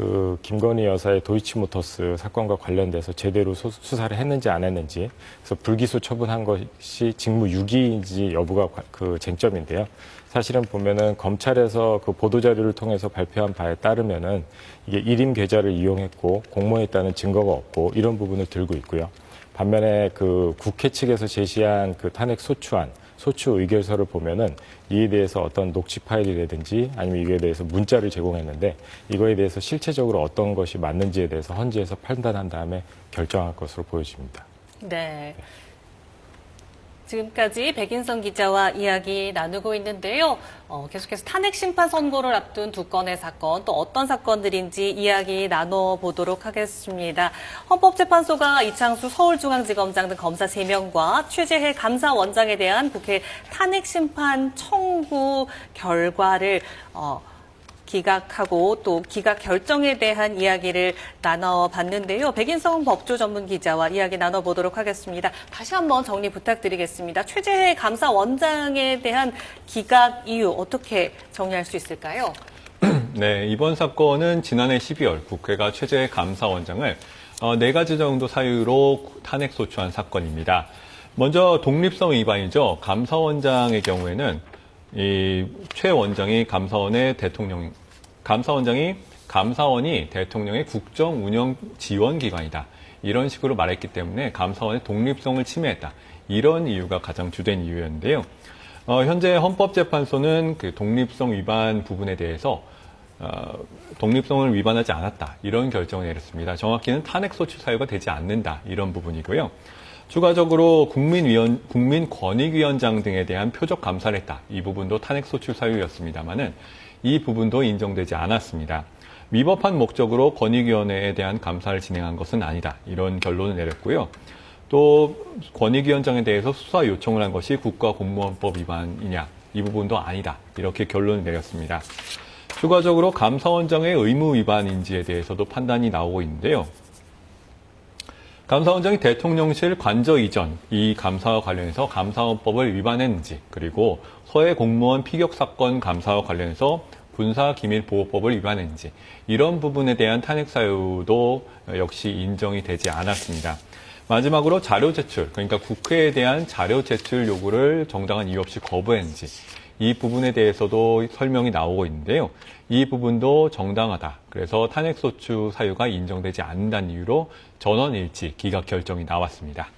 그 김건희 여사의 도이치모터스 사건과 관련돼서 제대로 소- 수사를 했는지 안 했는지 그래서 불기소 처분한 것이 직무유기인지 여부가 과- 그 쟁점인데요. 사실은 보면은 검찰에서 그 보도 자료를 통해서 발표한 바에 따르면은 이게 일임 계좌를 이용했고 공모했다는 증거가 없고 이런 부분을 들고 있고요. 반면에 그 국회 측에서 제시한 그 탄핵 소추안, 소추 의결서를 보면은 이에 대해서 어떤 녹취 파일이라든지 아니면 이거에 대해서 문자를 제공했는데 이거에 대해서 실체적으로 어떤 것이 맞는지에 대해서 헌재에서 판단한 다음에 결정할 것으로 보여집니다. 네. 지금까지 백인성 기자와 이야기 나누고 있는데요. 어, 계속해서 탄핵 심판 선고를 앞둔 두 건의 사건, 또 어떤 사건들인지 이야기 나눠보도록 하겠습니다. 헌법재판소가 이창수 서울중앙지검장 등 검사 3명과 최재해 감사원장에 대한 국회 탄핵 심판 청구 결과를 어, 기각하고 또 기각 결정에 대한 이야기를 나눠봤는데요. 백인성 법조 전문 기자와 이야기 나눠보도록 하겠습니다. 다시 한번 정리 부탁드리겠습니다. 최재해 감사원장에 대한 기각 이유 어떻게 정리할 수 있을까요? 네, 이번 사건은 지난해 12월 국회가 최재 감사원장을 어, 네 가지 정도 사유로 탄핵 소추한 사건입니다. 먼저 독립성 위반이죠. 감사원장의 경우에는 이 최 원장이 감사원의 대통령, 감사원장이 감사원이 대통령의 국정 운영 지원 기관이다. 이런 식으로 말했기 때문에 감사원의 독립성을 침해했다. 이런 이유가 가장 주된 이유였는데요. 어, 현재 헌법재판소는 그 독립성 위반 부분에 대해서 어, 독립성을 위반하지 않았다 이런 결정을 내렸습니다. 정확히는 탄핵소추 사유가 되지 않는다 이런 부분이고요. 추가적으로 국민위원, 국민권익위원장 등에 대한 표적 감사를 했다. 이 부분도 탄핵소추 사유였습니다만은 이 부분도 인정되지 않았습니다. 위법한 목적으로 권익위원회에 대한 감사를 진행한 것은 아니다. 이런 결론을 내렸고요. 또 권익위원장에 대해서 수사 요청을 한 것이 국가공무원법 위반이냐 이 부분도 아니다 이렇게 결론을 내렸습니다. 추가적으로 감사원장의 의무 위반인지에 대해서도 판단이 나오고 있는데요. 감사원장이 대통령실 관저 이전 이 감사와 관련해서 감사원법을 위반했는지 그리고 서해 공무원 피격 사건 감사와 관련해서 군사기밀보호법을 위반했는지 이런 부분에 대한 탄핵 사유도 역시 인정이 되지 않았습니다. 마지막으로 자료 제출, 그러니까 국회에 대한 자료 제출 요구를 정당한 이유 없이 거부했는지 이 부분에 대해서도 설명이 나오고 있는데요. 이 부분도 정당하다. 그래서 탄핵소추 사유가 인정되지 않는다는 이유로 전원 일치 기각 결정이 나왔습니다.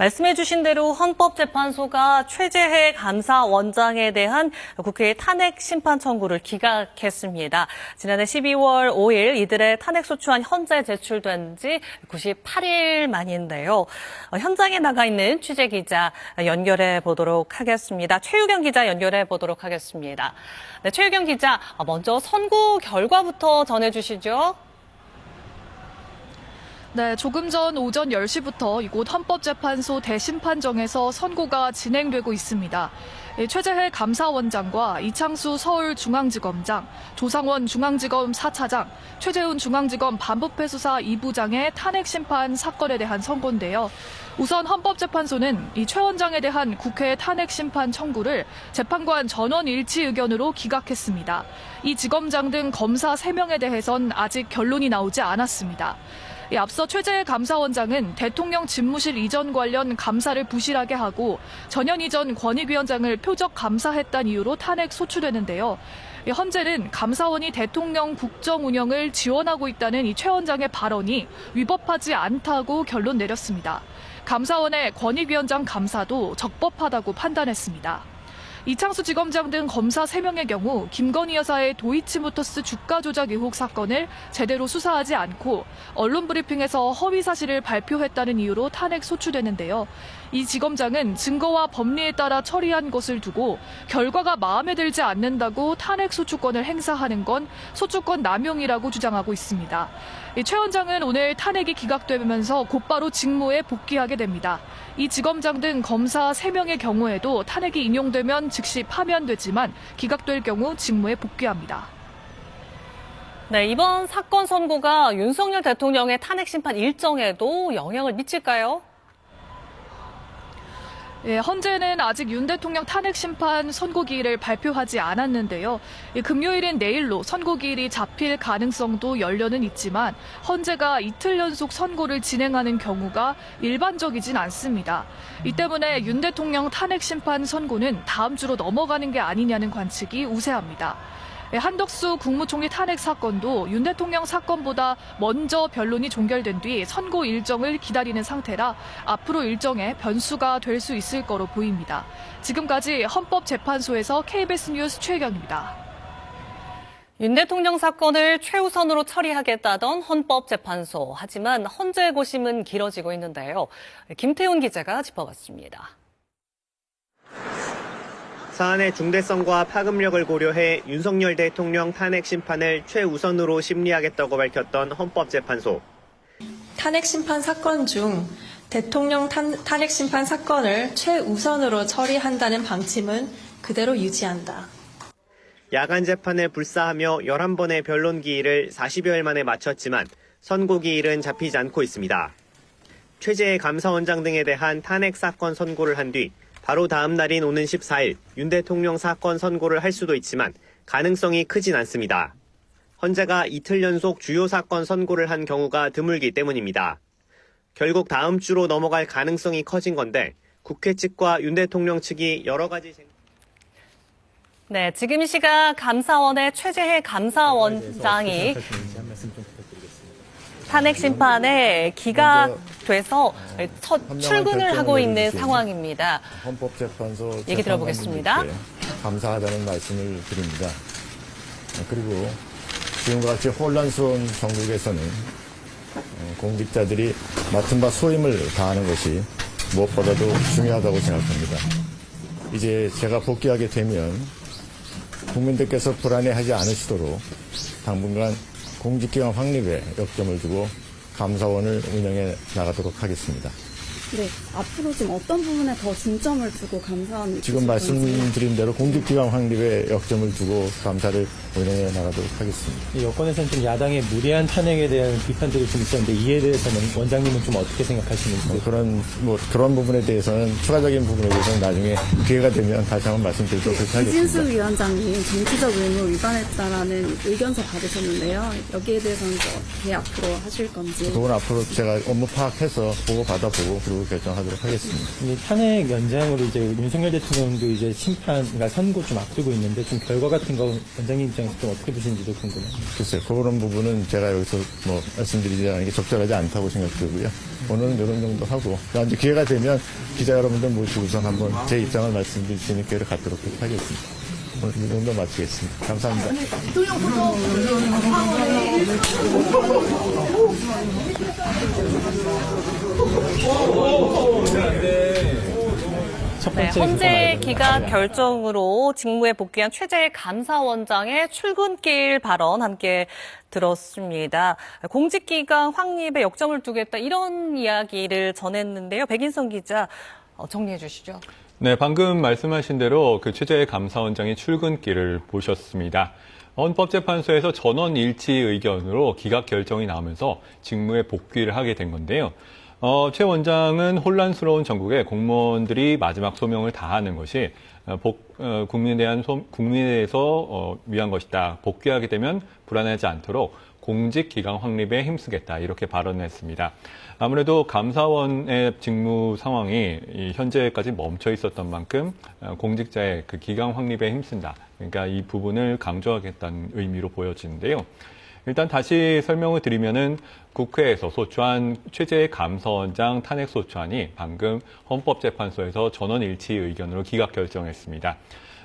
네. 말씀해주신 대로 헌법재판소가 최재해 감사원장에 대한 국회의 탄핵 심판 청구를 기각했습니다. 지난해 12월 5일 이들의 탄핵 소추안 현재 제출된 지 98일 만인데요. 어, 현장에 나가 있는 취재 기자 연결해 보도록 하겠습니다. 최유경 기자 연결해 보도록 하겠습니다. 네, 최유경 기자, 어, 먼저 선고 결과부터 전해주시죠. 네, 조금 전 오전 10시부터 이곳 헌법재판소 대심판정에서 선고가 진행되고 있습니다. 예, 최재해 감사원장과 이창수 서울중앙지검장, 조상원 중앙지검 4차장, 최재훈 중앙지검 반부패수사 2부장의 탄핵심판 사건에 대한 선고인데요. 우선 헌법재판소는 이 최 원장에 대한 국회 탄핵 심판 청구를 재판관 전원 일치 의견으로 기각했습니다. 이 지검장 등 검사 3명에 대해선 아직 결론이 나오지 않았습니다. 이 앞서 최재해 감사원장은 대통령 집무실 이전 관련 감사를 부실하게 하고 전현 이전 권익위원장을 표적 감사했다는 이유로 탄핵 소추되는데요. 이 헌재는 감사원이 대통령 국정 운영을 지원하고 있다는 이 최 원장의 발언이 위법하지 않다고 결론 내렸습니다. 감사원의 권익위원장 감사도 적법하다고 판단했습니다. 이창수 지검장 등 검사 3명의 경우 김건희 여사의 도이치모터스 주가 조작 의혹 사건을 제대로 수사하지 않고 언론 브리핑에서 허위 사실을 발표했다는 이유로 탄핵 소추되는데요. 이 지검장은 증거와 법리에 따라 처리한 것을 두고 결과가 마음에 들지 않는다고 탄핵 소추권을 행사하는 건 소추권 남용이라고 주장하고 있습니다. 이최 원장은 오늘 탄핵이 기각되면서 곧바로 직무에 복귀하게 됩니다. 이 지검장 등 검사 3명의 경우에도 탄핵이 인용되면 즉시 파면되지만 기각될 경우 직무에 복귀합니다. 네, 이번 사건 선고가 윤석열 대통령의 탄핵 심판 일정에도 영향을 미칠까요? 예, 헌재는 아직 윤 대통령 탄핵 심판 선고기일을 발표하지 않았는데요. 예, 금요일인 내일로 선고기일이 잡힐 가능성도 열려는 있지만 헌재가 이틀 연속 선고를 진행하는 경우가 일반적이진 않습니다. 이 때문에 윤 대통령 탄핵 심판 선고는 다음 주로 넘어가는 게 아니냐는 관측이 우세합니다. 예, 한덕수 국무총리 탄핵 사건도 윤 대통령 사건보다 먼저 변론이 종결된 뒤 선고 일정을 기다리는 상태라 앞으로 일정에 변수가 될 수 있을 거로 보입니다. 지금까지 헌법재판소에서 KBS 뉴스 최경입니다. 윤 대통령 사건을 최우선으로 처리하겠다던 헌법재판소. 하지만 헌재 고심은 길어지고 있는데요. 김태훈 기자가 짚어봤습니다. 사안의 중대성과 파급력을 고려해 윤석열 대통령 탄핵 심판을 최우선으로 심리하겠다고 밝혔던 헌법재판소. 탄핵 심판 사건 중 대통령 탄, 탄핵 심판 사건을 최우선으로 처리한다는 방침은 그대로 유지한다. 야간 재판을 불사하며 11번의 변론 기일을 40여일 만에 마쳤지만 선고 기일은 잡히지 않고 있습니다. 최재해 감사원장 등에 대한 탄핵 사건 선고를 한 뒤 바로 다음 날인 오는 14일 윤 대통령 사건 선고를 할 수도 있지만 가능성이 크진 않습니다. 헌재가 이틀 연속 주요 사건 선고를 한 경우가 드물기 때문입니다. 결국 다음 주로 넘어갈 가능성이 커진 건데 국회 측과 윤 대통령 측이 여러 가지 쟁... 네, 지금 이 시각 감사원의 최재해 감사원장이 탄핵 심판에 기각 돼서 첫 출근을 하고 있는 상황입니다. 헌법재판소 얘기 들어보겠습니다. 감사하다는 말씀을 드립니다. 그리고 지금과 같이 혼란스러운 전국에서는 어, 공직자들이 맡은 바 소임을 다하는 것이 무엇보다도 중요하다고 생각합니다. 이제 제가 복귀하게 되면 국민들께서 불안해하지 않으시도록 당분간 공직기관 확립에 역점을 두고 감사원을 운영해 나가도록 하겠습니다. 네, 앞으로 지금 어떤 부분에 더 중점을 두고 감사원을 지금. 말씀드린 대로 공직기관 확립에 역점을 두고 감사를 운영해 나가도록 하겠습니다. 이 여권에서는 좀 야당의 무리한 탄핵에 대한 비판들이 좀 있었는데 이에 대해서는 원장님은 좀 어떻게 생각하시는지 뭐 그런 뭐 그런 부분에 대해서는 추가적인 부분에 대해서는 나중에 기회가 되면 다시 한번 말씀드리도록 이진수 하겠습니다. 위원장님 정치적 의무 위반했다라는 의견서 받으셨는데요. 여기에 대해서는 또 어떻게 앞으로 하실 건지. 그건 앞으로 제가 업무 파악해서 보고 받아보고 그리고 결정하도록 하겠습니다. 이 탄핵 연장으로 이제 윤석열 대통령도 이제 심판, 그러니까 선고 좀 앞두고 있는데 좀 결과 같은 거 원장님 입장에서 좀 어떻게 보시는지도 궁금해요. 글쎄요, 그런 부분은 제가 여기서 뭐 말씀드리지 않는 게 적절하지 않다고 생각되고요. 오늘은 이런 정도 하고, 이제 기회가 되면 기자 여러분들 모시고서 한번 제 입장을 말씀드릴 수 있는 기회를 갖도록 하겠습니다. 오늘 이 정도 마치겠습니다. 감사합니다. 첫 네, 번째 헌재 그거 기각 말고는 결정으로 직무에 복귀한 최재해 감사원장의 출근길 발언 함께 들었습니다. 공직기강 확립에 역점을 두겠다 이런 이야기를 전했는데요. 백인성 기자 어, 정리해 주시죠. 네, 방금 말씀하신 대로 그 최재해 감사원장의 출근길을 보셨습니다. 헌법재판소에서 전원 일치 의견으로 기각 결정이 나오면서 직무에 복귀를 하게 된 건데요. 어, 최 원장은 혼란스러운 전국에 공무원들이 마지막 소명을 다하는 것이 어, 복, 어, 국민에 대한 소, 국민에 대해서 어, 위한 것이다. 복귀하게 되면 불안하지 않도록 공직 기강 확립에 힘쓰겠다 이렇게 발언했습니다. 아무래도 감사원의 직무 상황이 이 현재까지 멈춰 있었던 만큼 어, 공직자의 그 기강 확립에 힘쓴다. 그러니까 이 부분을 강조하겠다는 의미로 보여지는데요. 일단 다시 설명을 드리면은 국회에서 소추한 최재해 감사원장 탄핵 소추안이 방금 헌법재판소에서 전원일치 의견으로 기각 결정했습니다.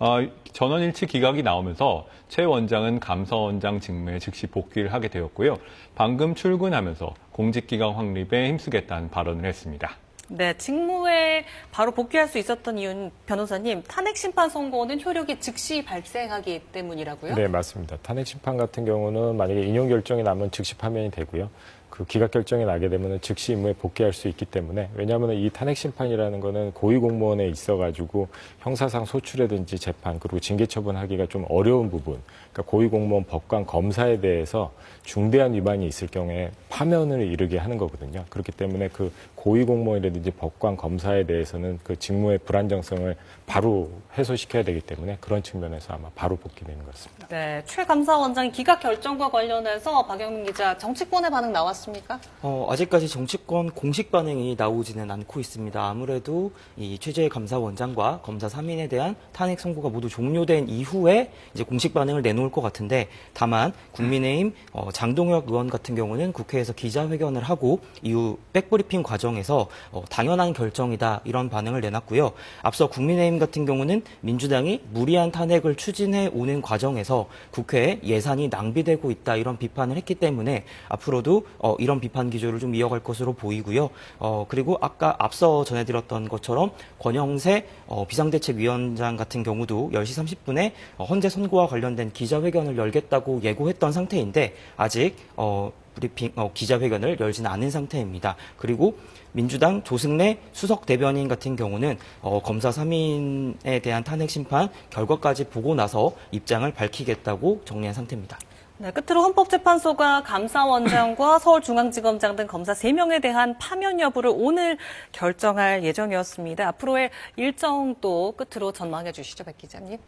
어, 전원일치 기각이 나오면서 최 원장은 감사원장 직무에 즉시 복귀를 하게 되었고요. 방금 출근하면서 공직기강 확립에 힘쓰겠다는 발언을 했습니다. 네, 직무에 바로 복귀할 수 있었던 이유는 변호사님 탄핵 심판 선고는 효력이 즉시 발생하기 때문이라고요? 네, 맞습니다. 탄핵 심판 같은 경우는 만약에 인용 결정이 나면 즉시 파면이 되고요. 그그 기각 결정이 나게 되면 즉시 임무에 복귀할 수 있기 때문에 왜냐하면 이 탄핵 심판이라는 거는 고위 공무원에 있어 가지고 형사상 소출이라든지 재판 그리고 징계 처분하기가 좀 어려운 부분, 그러니까 고위 공무원 법관 검사에 대해서 중대한 위반이 있을 경우에 파면을 이르게 하는 거거든요. 그렇기 때문에 그 고위 공무원이라든지 법관 검사에 대해서는 그 직무의 불안정성을 바로 해소시켜야 되기 때문에 그런 측면에서 아마 바로 복귀되는 것 같습니다. 네, 최 감사원장 기각 결정과 관련해서 박영민 기자 정치권의 반응 나왔습니까? 어, 아직까지 정치권 공식 반응이 나오지는 않고 있습니다. 아무래도 이 최재 감사원장과 검사 3인에 대한 탄핵 선고가 모두 종료된 이후에 이제 공식 반응을 내놓을 것 같은데 다만 국민의힘 어, 장동혁 의원 같은 경우는 국회에서 기자회견을 하고 이후 백브리핑 과정 에서 어, 당연한 결정이다 이런 반응을 내놨고요. 앞서 국민의힘 같은 경우는 민주당이 무리한 탄핵을 추진해 오는 과정에서 국회에 예산이 낭비되고 있다 이런 비판을 했기 때문에 앞으로도 어, 이런 비판 기조를 좀 이어갈 것으로 보이고요. 어, 그리고 아까 앞서 전해드렸던 것처럼 권영세 어, 비상대책위원장 같은 경우도 10시 30분에 어, 헌재 선고와 관련된 기자회견을 열겠다고 예고했던 상태인데 아직 어, 브리핑 어, 기자회견을 열지는 않은 상태입니다. 그리고 민주당 조승래 수석 대변인 같은 경우는 어, 검사 3인에 대한 탄핵 심판 결과까지 보고 나서 입장을 밝히겠다고 정리한 상태입니다. 네, 끝으로 헌법재판소가 감사원장과 서울중앙지검장 등 검사 3명에 대한 파면 여부를 오늘 결정할 예정이었습니다. 앞으로의 일정 도 끝으로 전망해 주시죠, 백 기자님.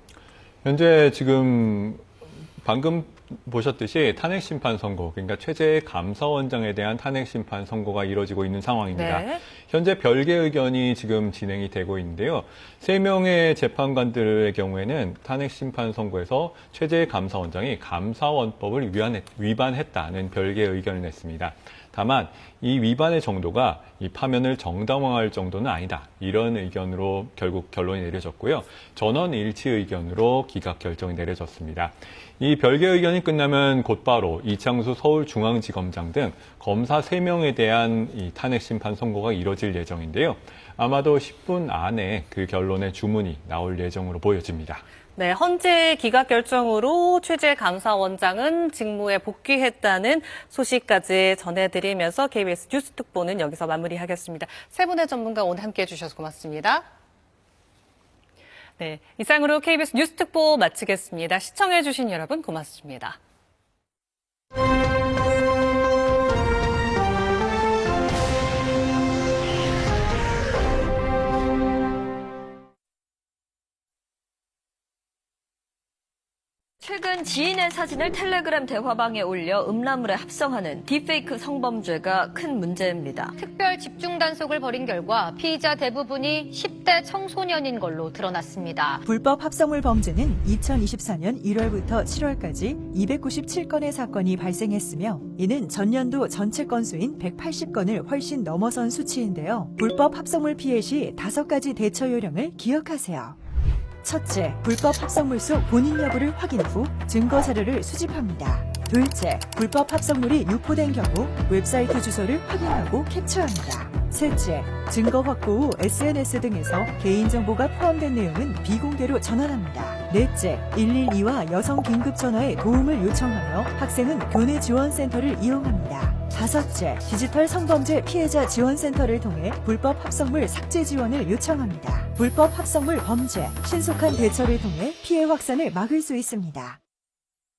현재 지금 방금 보셨듯이 탄핵 심판 선고, 그러니까 최재 감사원장에 대한 탄핵 심판 선고가 이뤄지고 있는 상황입니다. 네. 현재 별개 의견이 지금 진행이 되고 있는데요. 세 명의 재판관들의 경우에는 탄핵 심판 선고에서 최재 감사원장이 감사원법을 위반했, 위반했다는 별개 의견을 냈습니다. 다만 이 위반의 정도가 이 파면을 정당화할 정도는 아니다. 이런 의견으로 결국 결론이 내려졌고요. 전원 일치 의견으로 기각 결정이 내려졌습니다. 이 별개 의견이 끝나면 곧바로 이창수 서울중앙지검장 등 검사 3명에 대한 이 탄핵 심판 선고가 이뤄질 예정인데요. 아마도 10분 안에 그 결론의 주문이 나올 예정으로 보여집니다. 네, 헌재 기각 결정으로 최재 감사원장은 직무에 복귀했다는 소식까지 전해드리면서 KBS 뉴스 특보는 여기서 마무리하겠습니다. 세 분의 전문가 오늘 함께해 주셔서 고맙습니다. 네, 이상으로 KBS 뉴스 특보 마치겠습니다. 시청해 주신 여러분 고맙습니다. 지인의 사진을 텔레그램 대화방에 올려 음란물에 합성하는 딥페이크 성범죄가 큰 문제입니다. 특별 집중 단속을 벌인 결과 피의자 대부분이 10대 청소년인 걸로 드러났습니다. 불법 합성물 범죄는 2024년 1월부터 7월까지 297건의 사건이 발생했으며 이는 전년도 전체 건수인 180건을 훨씬 넘어선 수치인데요. 불법 합성물 피해 시 다섯 가지 대처 요령을 기억하세요. 첫째, 불법 합성물 속 본인 여부를 확인 후 증거 자료를 수집합니다. 둘째, 불법 합성물이 유포된 경우 웹사이트 주소를 확인하고 캡처합니다. 셋째, 증거 확보 후 SNS 등에서 개인정보가 포함된 내용은 비공개로 전환합니다. 넷째, 112와 여성 긴급 전화에 도움을 요청하며 학생은 교내 지원센터를 이용합니다. 다섯째, 디지털 성범죄 피해자 지원센터를 통해 불법 합성물 삭제 지원을 요청합니다. 불법 합성물 범죄, 신속한 대처를 통해 피해 확산을 막을 수 있습니다.